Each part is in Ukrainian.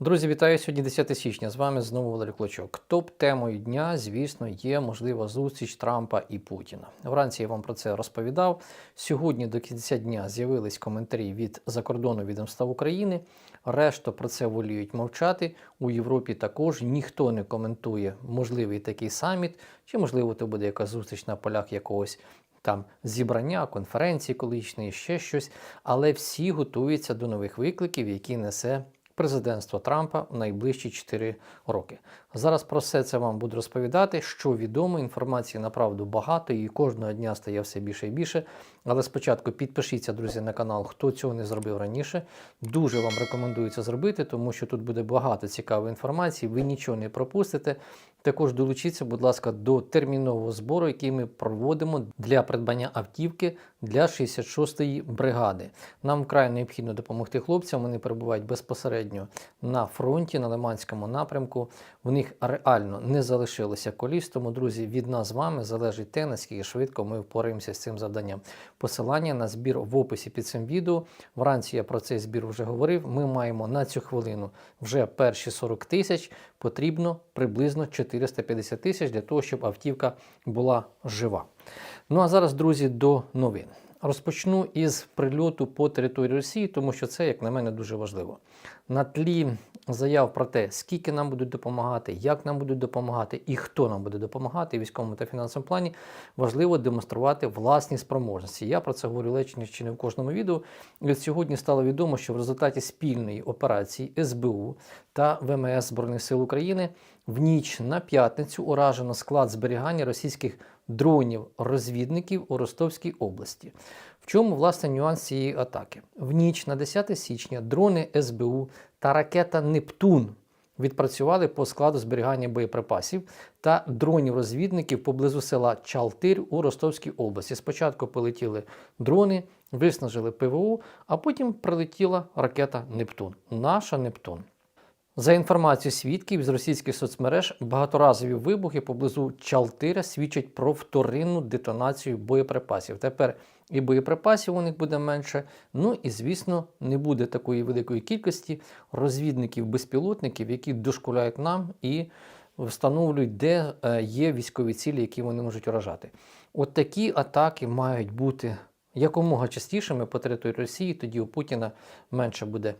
Друзі, вітаю сьогодні 10 січня. З вами знову Валерій Клочок. Топ-темою дня, звісно, є можлива зустріч Трампа і Путіна. Вранці я вам про це розповідав. Сьогодні до кінця дня з'явились коментарі від закордонного відомства України. Решта про це воліють мовчати. У Європі також ніхто не коментує можливий такий саміт, чи можливо то буде якась зустріч на полях якогось. Там зібрання, конференції колишньої, ще щось, але всі готуються до нових викликів, які несе президентство Трампа в найближчі 4 роки. Зараз про все це вам буду розповідати. Що відомо, інформації направду багато і кожного дня стає все більше і більше. Але спочатку підпишіться, друзі, на канал, хто цього не зробив раніше. Дуже вам рекомендую це зробити, тому що тут буде багато цікавої інформації. Ви нічого не пропустите. Також долучіться, будь ласка, до термінового збору, який ми проводимо для придбання автівки для 66-ї бригади. Нам вкрай необхідно допомогти хлопцям. Вони перебувають безпосередньо на фронті, на Лиманському напрямку. В них реально не залишилося коліс. Тому, друзі, від нас з вами залежить те, наскільки швидко ми впораємося з цим завданням. Посилання на збір в описі під цим відео. Вранці я про цей збір вже говорив. Ми маємо на цю хвилину вже перші 40 тисяч. Потрібно приблизно 450 тисяч для того, щоб автівка була жива. Ну а зараз, друзі, до новин. Розпочну із прильоту по території Росії, тому що це, як на мене, дуже важливо. На тлі заяв про те, скільки нам будуть допомагати, як нам будуть допомагати і хто нам буде допомагати в військовому та фінансовому плані, важливо демонструвати власні спроможності. Я про це говорю лечення чи не в кожному відео. І от сьогодні стало відомо, що в результаті спільної операції СБУ та ВМС Збройних сил України в ніч на п'ятницю уражено склад зберігання російських дронів-розвідників у Ростовській області. Чому власне нюанс цієї атаки? В ніч на 10 січня дрони СБУ та ракета Нептун відпрацювали по складу зберігання боєприпасів та дронів-розвідників поблизу села Чалтир у Ростовській області. Спочатку полетіли дрони, виснажили ПВО, а потім прилетіла ракета Нептун. Наша Нептун. За інформацією свідків з російських соцмереж, багаторазові вибухи поблизу Чалтира свідчать про вторинну детонацію боєприпасів. Тепер і боєприпасів у них буде менше. Ну і звісно, не буде такої великої кількості розвідників-безпілотників, які дошкуляють нам і встановлюють, де е, є військові цілі, які вони можуть уражати. От такі атаки мають бути якомога частішими по території Росії, тоді у Путіна менше буде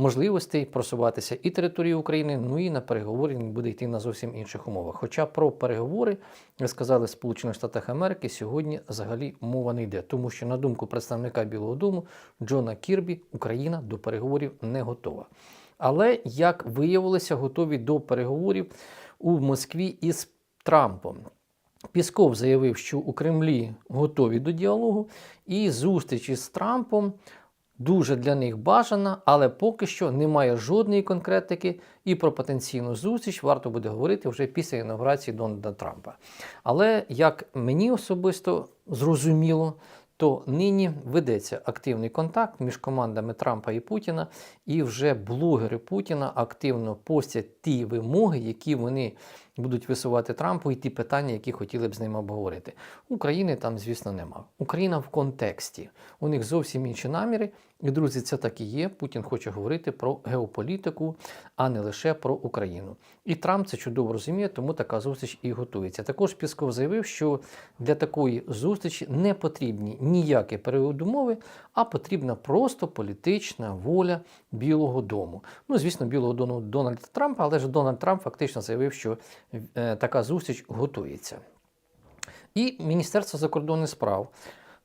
можливостей просуватися і території України, ну і на переговори він буде йти на зовсім інших умовах. Хоча про переговори, сказали, в Сполучених Штатах Америки сьогодні взагалі мова не йде, тому що, на думку представника Білого Дому Джона Кірбі, Україна до переговорів не готова. Але, як виявилося, готові до переговорів у Москві із Трампом. Пісков заявив, що у Кремлі готові до діалогу, і зустрічі з Трампом дуже для них бажана, але поки що немає жодної конкретики, і про потенційну зустріч варто буде говорити вже після інаугурації Дональда Трампа. Але як мені особисто зрозуміло, то нині ведеться активний контакт між командами Трампа і Путіна, і вже блогери Путіна активно постять ті вимоги, які вони будуть висувати Трампу, і ті питання, які хотіли б з ним обговорити. України там, звісно, нема. Україна в контексті. У них зовсім інші наміри. І, друзі, це так і є. Путін хоче говорити про геополітику, а не лише про Україну. І Трамп це чудово розуміє, тому така зустріч і готується. Також Пісков заявив, що для такої зустрічі не потрібні ніякі переудумови, а потрібна просто політична воля Білого Дому. Ну, звісно, Білого Дому Дональда Трампа, але ж Дональд Трамп фактично заявив, що е, така зустріч готується. І Міністерство закордонних справ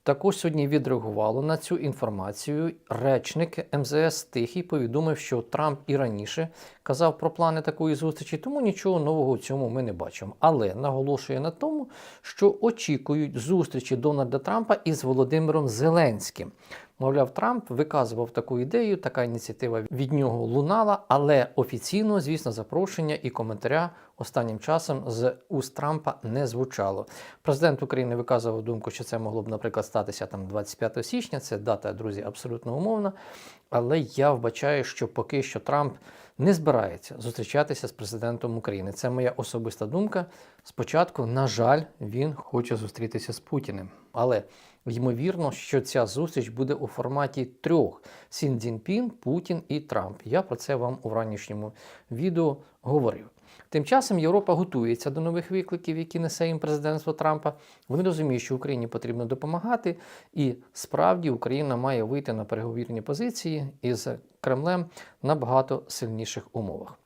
також сьогодні відреагувало на цю інформацію. Речник МЗС Тихий повідомив, що Трамп і раніше казав про плани такої зустрічі, тому нічого нового в цьому ми не бачимо. Але наголошує на тому, що очікують зустрічі Дональда Трампа із Володимиром Зеленським. Мовляв, Трамп виказував таку ідею, така ініціатива від нього лунала, але офіційно, звісно, запрошення і коментаря останнім часом з уст Трампа не звучало. Президент України виказував думку, що це могло б, наприклад, статися там 25 січня. Це дата, друзі, абсолютно умовна. Але я вбачаю, що поки що Трамп не збирається зустрічатися з президентом України. Це моя особиста думка. Спочатку, на жаль, він хоче зустрітися з Путіним. Але ймовірно, що ця зустріч буде у форматі трьох: Сін Цзіньпін, Путін і Трамп. Я про це вам у ранішньому відео говорив. Тим часом Європа готується до нових викликів, які несе їм президентство Трампа. Вони розуміють, що Україні потрібно допомагати, і справді Україна має вийти на переговірні позиції із Кремлем на багато сильніших умовах.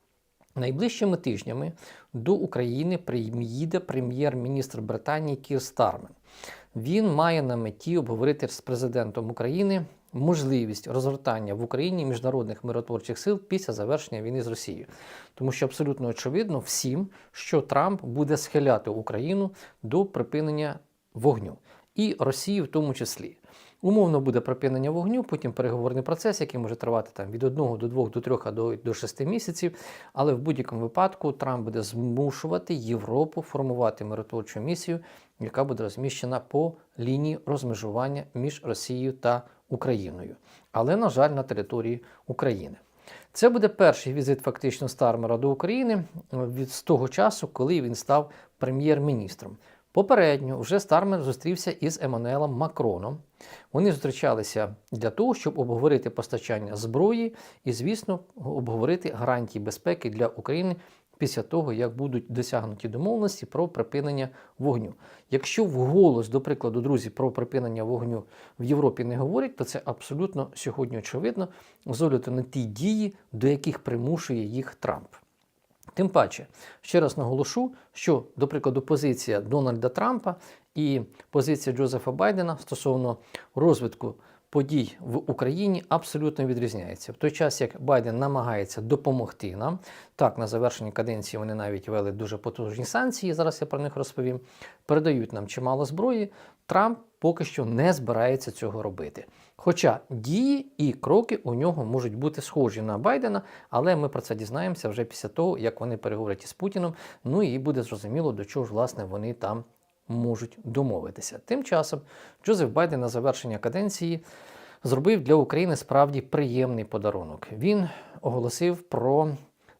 Найближчими тижнями до України приїде прем'єр-міністр Британії Кір Стармен. Він має на меті обговорити з президентом України можливість розгортання в Україні міжнародних миротворчих сил після завершення війни з Росією, тому що абсолютно очевидно всім, що Трамп буде схиляти Україну до припинення вогню і Росії в тому числі. Умовно буде припинення вогню, потім переговорний процес, який може тривати там від 1 до 2 до 3 а до, до 6 місяців. Але в будь-якому випадку Трамп буде змушувати Європу формувати миротворчу місію, яка буде розміщена по лінії розмежування між Росією та Україною, але, на жаль, на території України. Це буде перший візит фактично Стармера до України від з того часу, коли він став прем'єр-міністром. Попередньо вже Стармер зустрівся із Еммануелом Макроном. Вони зустрічалися для того, щоб обговорити постачання зброї і, звісно, обговорити гарантії безпеки для України після того, як будуть досягнуті домовленості про припинення вогню. Якщо вголос, до прикладу, друзі, про припинення вогню в Європі не говорять, то це абсолютно сьогодні очевидно з огляду на ті дії, до яких примушує їх Трамп. Тим паче, ще раз наголошу, що, до прикладу, позиція Дональда Трампа і позиція Джозефа Байдена стосовно розвитку подій в Україні абсолютно відрізняється. В той час, як Байден намагається допомогти нам, так на завершенні каденції вони навіть ввели дуже потужні санкції. Зараз я про них розповім. Передають нам чимало зброї. Трамп поки що не збирається цього робити. Хоча дії і кроки у нього можуть бути схожі на Байдена, але ми про це дізнаємося вже після того, як вони переговорять із Путіним. Ну і буде зрозуміло, до чого ж власне вони там можуть домовитися. Тим часом Джозеф Байден на завершення каденції зробив для України справді приємний подарунок. Він оголосив про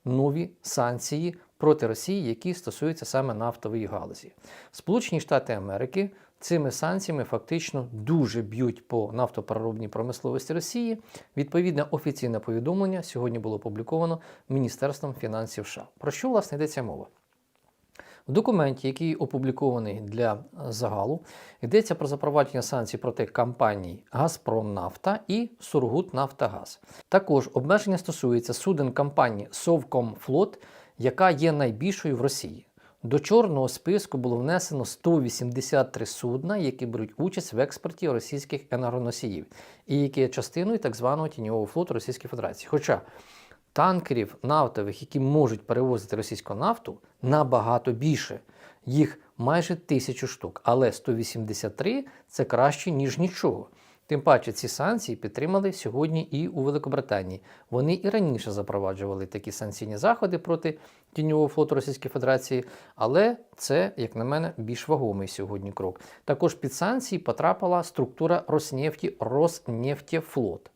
нові санкції проти Росії, які стосуються саме нафтової галузі. Сполучені Штати Америки. Цими санкціями фактично дуже б'ють по нафтопереробній промисловості Росії. Відповідне офіційне повідомлення сьогодні було опубліковано Міністерством фінансів США. Про що власне йдеться мова? В документі, який опублікований для загалу, йдеться про запровадження санкцій проти компаній Газпромнафта і Сургутнафтогаз. Також обмеження стосується суден компанії Совкомфлот, яка є найбільшою в Росії. До чорного списку було внесено 183 судна, які беруть участь в експорті російських енергоносіїв, і які є частиною так званого тіньового флоту Російської Федерації. Хоча танкерів нафтових, які можуть перевозити російську нафту, набагато більше. Їх майже тисячу штук, але 183 це краще, ніж нічого. Тим паче ці санкції підтримали сьогодні і у Великобританії. Вони і раніше запроваджували такі санкційні заходи проти тіньового флоту Російської Федерації, але це, як на мене, більш вагомий сьогодні крок. Також під санкції потрапила структура Роснефті Роснефтєфлот.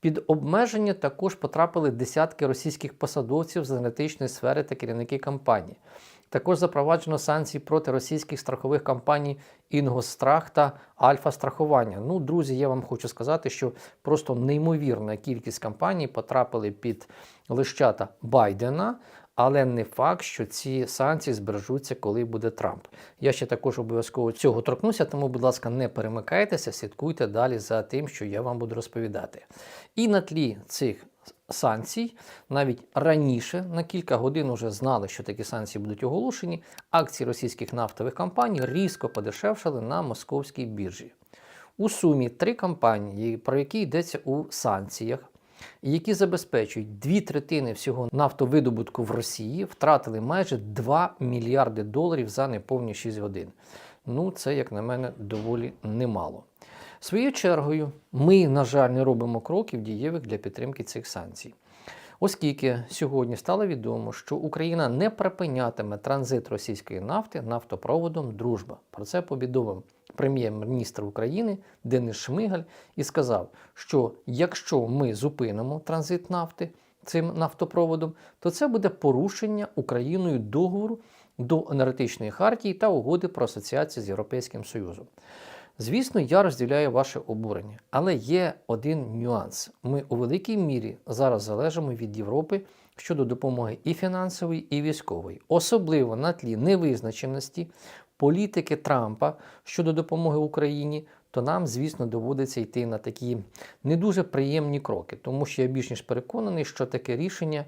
Під обмеження також потрапили десятки російських посадовців з енергетичної сфери та керівники компанії. Також запроваджено санкції проти російських страхових компаній Інгострах та Альфа Страхування. Ну, друзі, я вам хочу сказати, що просто неймовірна кількість компаній потрапили під лищата Байдена. Але не факт, що ці санкції збережуться, коли буде Трамп. Я ще також обов'язково цього торкнуся, тому, будь ласка, не перемикайтеся, слідкуйте далі за тим, що я вам буду розповідати. І на тлі цих санкцій, навіть раніше на кілька годин вже знали, що такі санкції будуть оголошені. Акції російських нафтових компаній різко подешевшали на московській біржі. У сумі три компанії, про які йдеться у санкціях, які забезпечують дві третини всього нафтовидобутку в Росії, втратили майже 2 мільярди доларів за неповні 6 годин. Ну, це, як на мене, доволі немало. Своєю чергою, ми, на жаль, не робимо кроків дієвих для підтримки цих санкцій. Оскільки сьогодні стало відомо, що Україна не припинятиме транзит російської нафти нафтопроводом Дружба. Про це повідомив прем'єр-міністр України Денис Шмигаль і сказав, що якщо ми зупинимо транзит нафти цим нафтопроводом, то це буде порушення Україною договору до енергетичної хартії та угоди про асоціацію з Європейським Союзом. Звісно, я розділяю ваше обурення, але є один нюанс. Ми у великій мірі зараз залежимо від Європи щодо допомоги і фінансової, і військової, особливо на тлі невизначеності політики Трампа щодо допомоги Україні. То нам, звісно, доводиться йти на такі не дуже приємні кроки, тому що я більш ніж переконаний, що таке рішення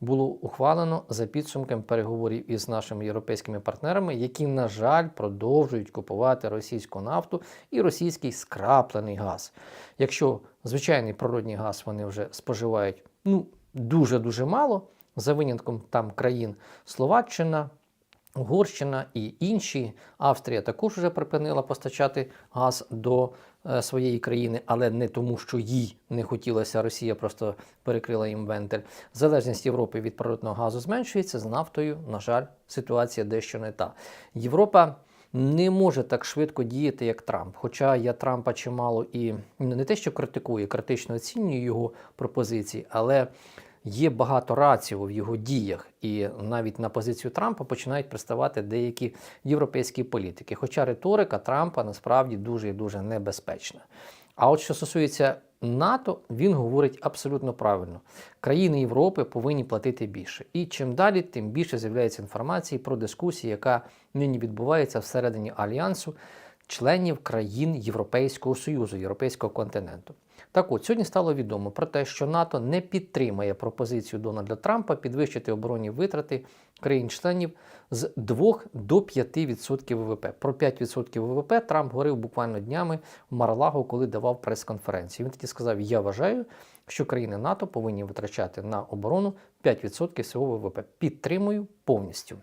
було ухвалено за підсумком переговорів із нашими європейськими партнерами, які, на жаль, продовжують купувати російську нафту і російський скраплений газ. Якщо звичайний природний газ вони вже споживають ну, дуже-дуже мало, за винятком там країн Словаччина, Угорщина і інші. Австрія також вже припинила постачати газ до е, своєї країни, але не тому, що їй не хотілося. Росія просто перекрила їм вентиль. Залежність Європи від природного газу зменшується з нафтою. На жаль, ситуація дещо не та. Європа. Не може так швидко діяти, як Трамп. Хоча я Трампа чимало і не те, що критикую, критично оцінюю його пропозиції, але є багато раціо в його діях, і навіть на позицію Трампа починають приставати деякі європейські політики. Хоча риторика Трампа насправді дуже і дуже небезпечна. А от що стосується НАТО, він говорить абсолютно правильно. Країни Європи повинні платити більше. І чим далі, тим більше з'являється інформації про дискусію, яка нині відбувається всередині альянсу членів країн Європейського Союзу, Європейського континенту. Так от, сьогодні стало відомо про те, що НАТО не підтримає пропозицію Дональда Трампа підвищити оборонні витрати країн-членів з 2 до 5% ВВП. Про 5% ВВП Трамп говорив буквально днями в Марлаго, коли давав прес-конференцію. Він тоді сказав: Я вважаю, що країни НАТО повинні витрачати на оборону 5% свого ВВП. Підтримую повністю.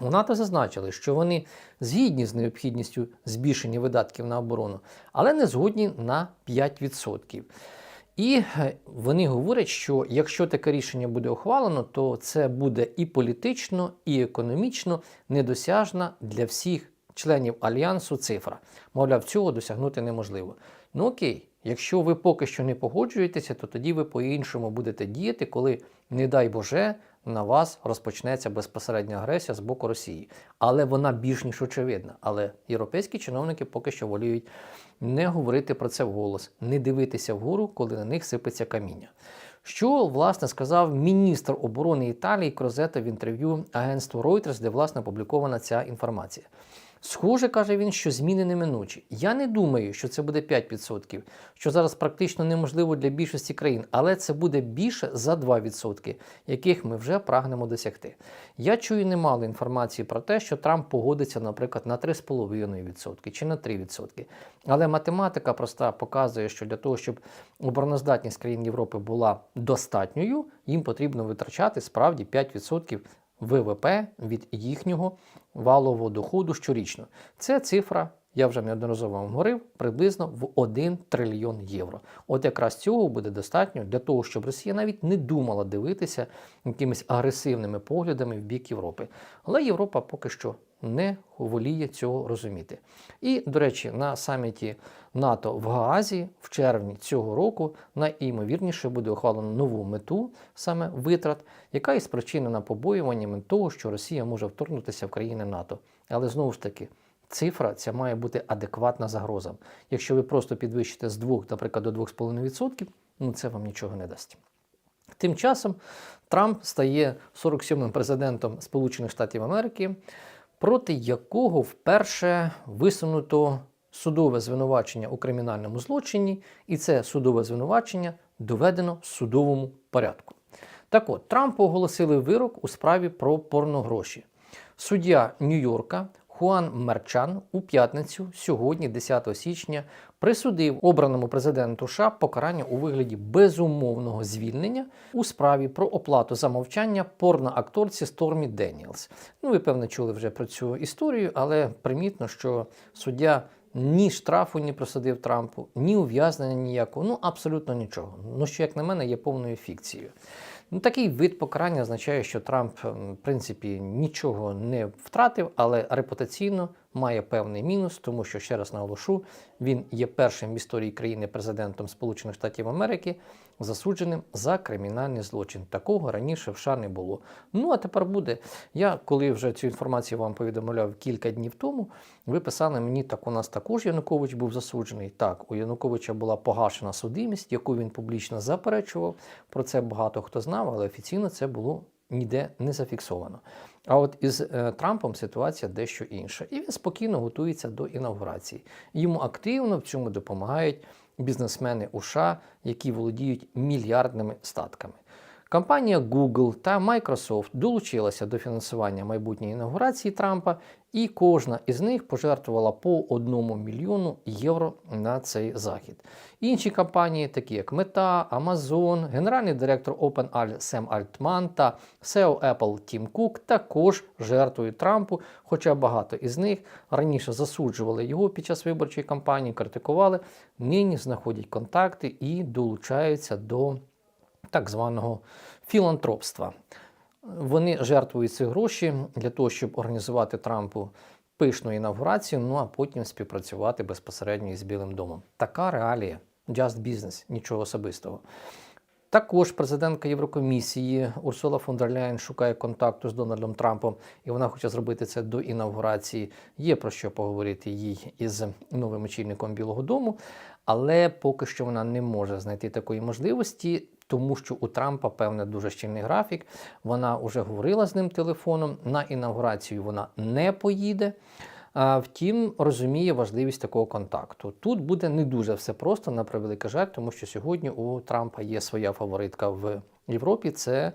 У НАТО зазначили, що вони згідні з необхідністю збільшення видатків на оборону, але не згодні на 5%. І е, вони говорять, що якщо таке рішення буде ухвалено, то це буде і політично, і економічно недосяжна для всіх членів альянсу цифра. Мовляв, цього досягнути неможливо. Ну окей, якщо ви поки що не погоджуєтеся, то тоді ви по-іншому будете діяти, коли, не дай Боже, на вас розпочнеться безпосередня агресія з боку Росії. Але вона більш ніж очевидна. Але європейські чиновники поки що воліють не говорити про це вголос, не дивитися вгору, коли на них сипеться каміння. Що власне сказав міністр оборони Італії Крозета в інтерв'ю агентству Reuters, де власне опублікована ця інформація. Схоже, каже він, що зміни неминучі. Я не думаю, що це буде 5%, що зараз практично неможливо для більшості країн, але це буде більше за 2%, яких ми вже прагнемо досягти. Я чую немало інформації про те, що Трамп погодиться, наприклад, на 3,5% чи на 3%. Але математика проста показує, що для того, щоб обороноздатність країн Європи була достатньою, їм потрібно витрачати справді 5% ВВП від їхнього валового доходу щорічно. Це цифра, я вже неодноразово вам говорив, приблизно в 1 трильйон євро. От якраз цього буде достатньо для того, щоб Росія навіть не думала дивитися якимись агресивними поглядами в бік Європи. Але Європа поки що не воліє цього розуміти. І, до речі, на саміті НАТО в Гаазі в червні цього року найімовірніше буде ухвалено нову мету саме витрат, яка і спричинена побоюваннями того, що Росія може вторгнутися в країни НАТО. Але знову ж таки. Цифра ця має бути адекватна загрозам. Якщо ви просто підвищите з 2, наприклад, до 2,5%, ну це вам нічого не дасть. Тим часом Трамп стає 47-м президентом Сполучених Штатів Америки, проти якого вперше висунуто судове звинувачення у кримінальному злочині, і це судове звинувачення доведено в судовому порядку. Так от, Трампу оголосили вирок у справі про порногроші. Суддя Нью-Йорка Хуан Мерчан у п'ятницю, сьогодні, 10 січня, присудив обраному президенту США покарання у вигляді безумовного звільнення у справі про оплату за мовчання порноакторці Стормі Деніелс. Ну, ви певно чули вже про цю історію, але примітно, що суддя. Ні штрафу не присудив Трампу, ні ув'язнення ніякого, ну абсолютно нічого. Ну, що, як на мене, є повною фікцією. Ну, Такий вид покарання означає, що Трамп, в принципі, нічого не втратив, але репутаційно має певний мінус, тому що, ще раз наголошу, він є першим в історії країни президентом Сполучених Штатів Америки, засудженим за кримінальний злочин. Такого раніше в США не було. Ну а тепер буде. Я коли вже цю інформацію вам повідомляв кілька днів тому, ви писали мені, так у нас також Янукович був засуджений. Так, у Януковича була погашена судимість, яку він публічно заперечував. Про це багато хто знав, але офіційно це було ніде не зафіксовано. А от із е, Трампом ситуація дещо інша. І він спокійно готується до інаугурації. Йому активно в цьому допомагають бізнесмени у США, які володіють мільярдними статками. Компанія Google та Microsoft долучилася до фінансування майбутньої інаугурації Трампа, і кожна із них пожертвувала по 1 мільйону євро на цей захід. Інші компанії, такі як Meta, Amazon, генеральний директор OpenAI Сем Альтман та SEO Apple Тім Кук також жертвують Трампу, хоча багато із них раніше засуджували його під час виборчої кампанії, критикували, нині знаходять контакти і долучаються до так званого філантропства. Вони жертвують ці гроші для того, щоб організувати Трампу пишну інавгурацію, ну а потім співпрацювати безпосередньо із Білим домом. Така реалія. Just business, нічого особистого. Також президентка Єврокомісії Урсула фон дер Ляєн шукає контакту з Дональдом Трампом, і вона хоче зробити це до інавгурації. Є про що поговорити їй із новим очільником Білого Дому, але поки що вона не може знайти такої можливості, тому що у Трампа певне дуже щільний графік. Вона вже говорила з ним телефоном. На інавгурацію вона не поїде. Втім, розуміє важливість такого контакту. Тут буде не дуже все просто на превеликий жаль, тому що сьогодні у Трампа є своя фаворитка в Європі. Це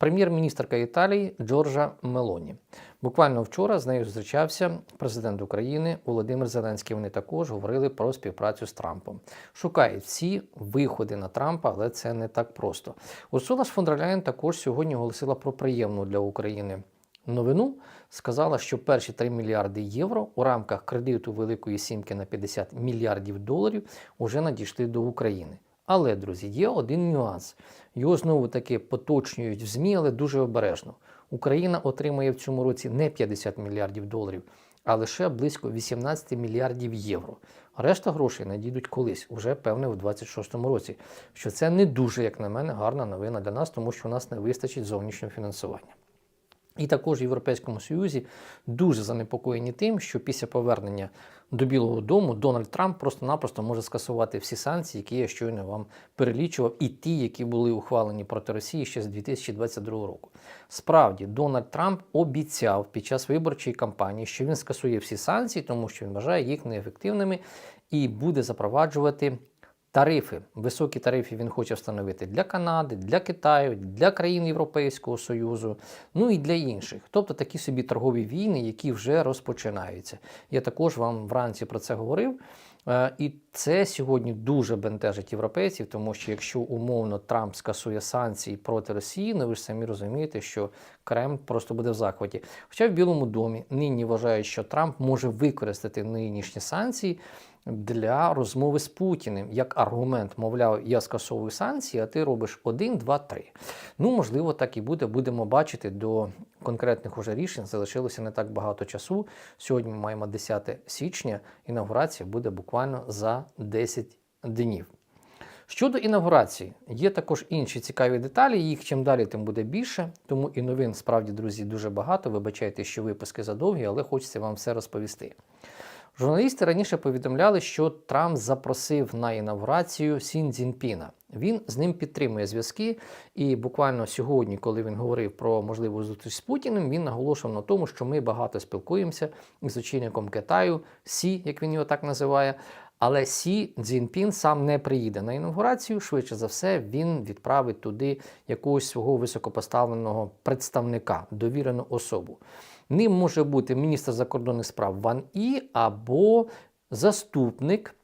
прем'єр-міністрка Італії Джорджа Мелоні. Буквально вчора з нею зустрічався президент України Володимир Зеленський. Вони також говорили про співпрацю з Трампом. Шукають всі виходи на Трампа, але це не так просто. Урсула фон дер Ляєн також сьогодні оголосила про приємну для України новину. Сказала, що перші 3 мільярди євро у рамках кредиту Великої Сімки на 50 мільярдів доларів вже надійшли до України. Але, друзі, є один нюанс. Його знову таки поточнюють в ЗМІ, але дуже обережно. Україна отримає в цьому році не 50 мільярдів доларів, а лише близько 18 мільярдів євро. Решта грошей надійдуть колись, уже певне в 26-му році. Що це не дуже, як на мене, гарна новина для нас, тому що у нас не вистачить зовнішнього фінансування. І також в Європейському Союзі дуже занепокоєні тим, що після повернення до Білого Дому Дональд Трамп просто-напросто може скасувати всі санкції, які я щойно вам перелічував, і ті, які були ухвалені проти Росії ще з 2022 року. Справді, Дональд Трамп обіцяв під час виборчої кампанії, що він скасує всі санкції, тому що він вважає їх неефективними і буде запроваджувати Тарифи, високі тарифи він хоче встановити для Канади, для Китаю, для країн Європейського Союзу, ну і для інших. Тобто такі собі торгові війни, які вже розпочинаються. Я також вам вранці про це говорив. Е, І це сьогодні дуже бентежить європейців, тому що якщо умовно Трамп скасує санкції проти Росії, ну ви ж самі розумієте, що Кремль просто буде в захваті. Хоча в Білому домі нині вважають, що Трамп може використати нинішні санкції для розмови з Путіним як аргумент, мовляв, я скасовую санкції, а ти робиш один, два, три. Ну, можливо, так і буде. Будемо бачити до конкретних уже рішень. Залишилося не так багато часу. Сьогодні ми маємо 10 січня. Інаугурація буде буквально за 10 днів. Щодо інаугурації, є також інші цікаві деталі. Їх чим далі, тим буде більше. Тому і новин справді, друзі, дуже багато. Вибачайте, що випуски задовгі, але хочеться вам все розповісти. Журналісти раніше повідомляли, що Трамп запросив на інавгурацію Сін Цзіньпіна. Він з ним підтримує зв'язки. І буквально сьогодні, коли він говорив про можливу зустріч з Путіним, він наголошував на тому, що ми багато спілкуємося з очільником Китаю, Сі, як він його так називає. Але Сі Цзіньпін сам не приїде на інаугурацію. Швидше за все, він відправить туди якогось свого високопоставленого представника, довірену особу. Ним може бути міністр закордонних справ Ван І або заступник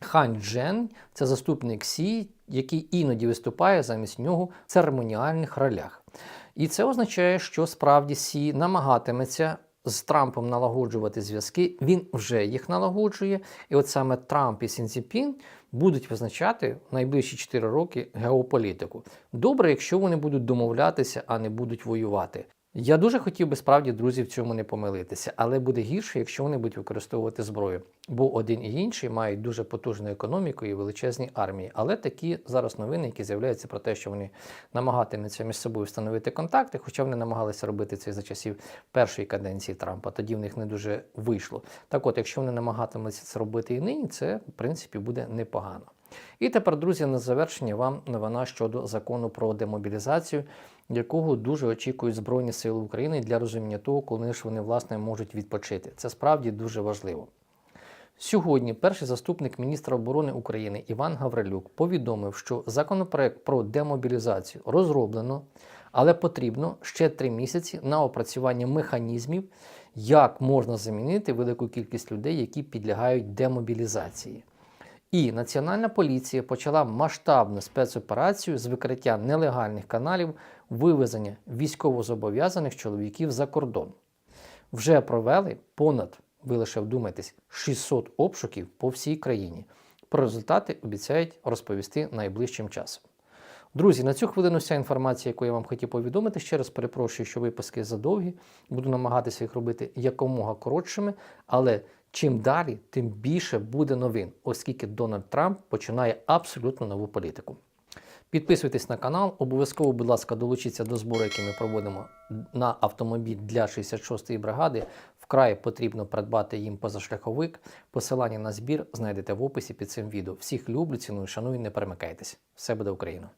Хань Джен, це заступник Сі, який іноді виступає замість нього в церемоніальних ролях. І це означає, що справді Сі намагатиметься з Трампом налагоджувати зв'язки. Він вже їх налагоджує. І от саме Трамп і Сінціпін будуть визначати в найближчі 4 роки геополітику. Добре, якщо вони будуть домовлятися, а не будуть воювати. Я дуже хотів би справді друзі в цьому не помилитися, але буде гірше, якщо вони будуть використовувати зброю. Бо один і інший мають дуже потужну економіку і величезні армії. Але такі зараз новини, які з'являються про те, що вони намагатимуться між собою встановити контакти, хоча вони намагалися робити це за часів першої каденції Трампа, тоді в них не дуже вийшло. Так от, якщо вони намагатимуться це робити і нині, це в принципі буде непогано. І тепер, друзі, на завершення вам новина щодо закону про демобілізацію, якого дуже очікують Збройні Сили України для розуміння того, коли ж вони власне можуть відпочити. Це справді дуже важливо. Сьогодні перший заступник міністра оборони України Іван Гаврилюк повідомив, що законопроект про демобілізацію розроблено, але потрібно ще три місяці на опрацювання механізмів, як можна замінити велику кількість людей, які підлягають демобілізації. І Національна поліція почала масштабну спецоперацію з викриття нелегальних каналів вивезення військовозобов'язаних чоловіків за кордон. Вже провели понад, ви лише вдумайтесь, 600 обшуків по всій країні. Про результати обіцяють розповісти найближчим часом. Друзі, на цю хвилину вся інформація, яку я вам хотів повідомити. Ще раз перепрошую, що випуски задовгі. Буду намагатися їх робити якомога коротшими, але чим далі, тим більше буде новин, оскільки Дональд Трамп починає абсолютно нову політику. Підписуйтесь на канал, обов'язково, будь ласка, долучіться до збору, який ми проводимо на автомобіль для 66-ї бригади. Вкрай потрібно придбати їм позашляховик. Посилання на збір знайдете в описі під цим відео. Всіх люблю, ціную, шаную, не перемикайтесь. Все буде Україна!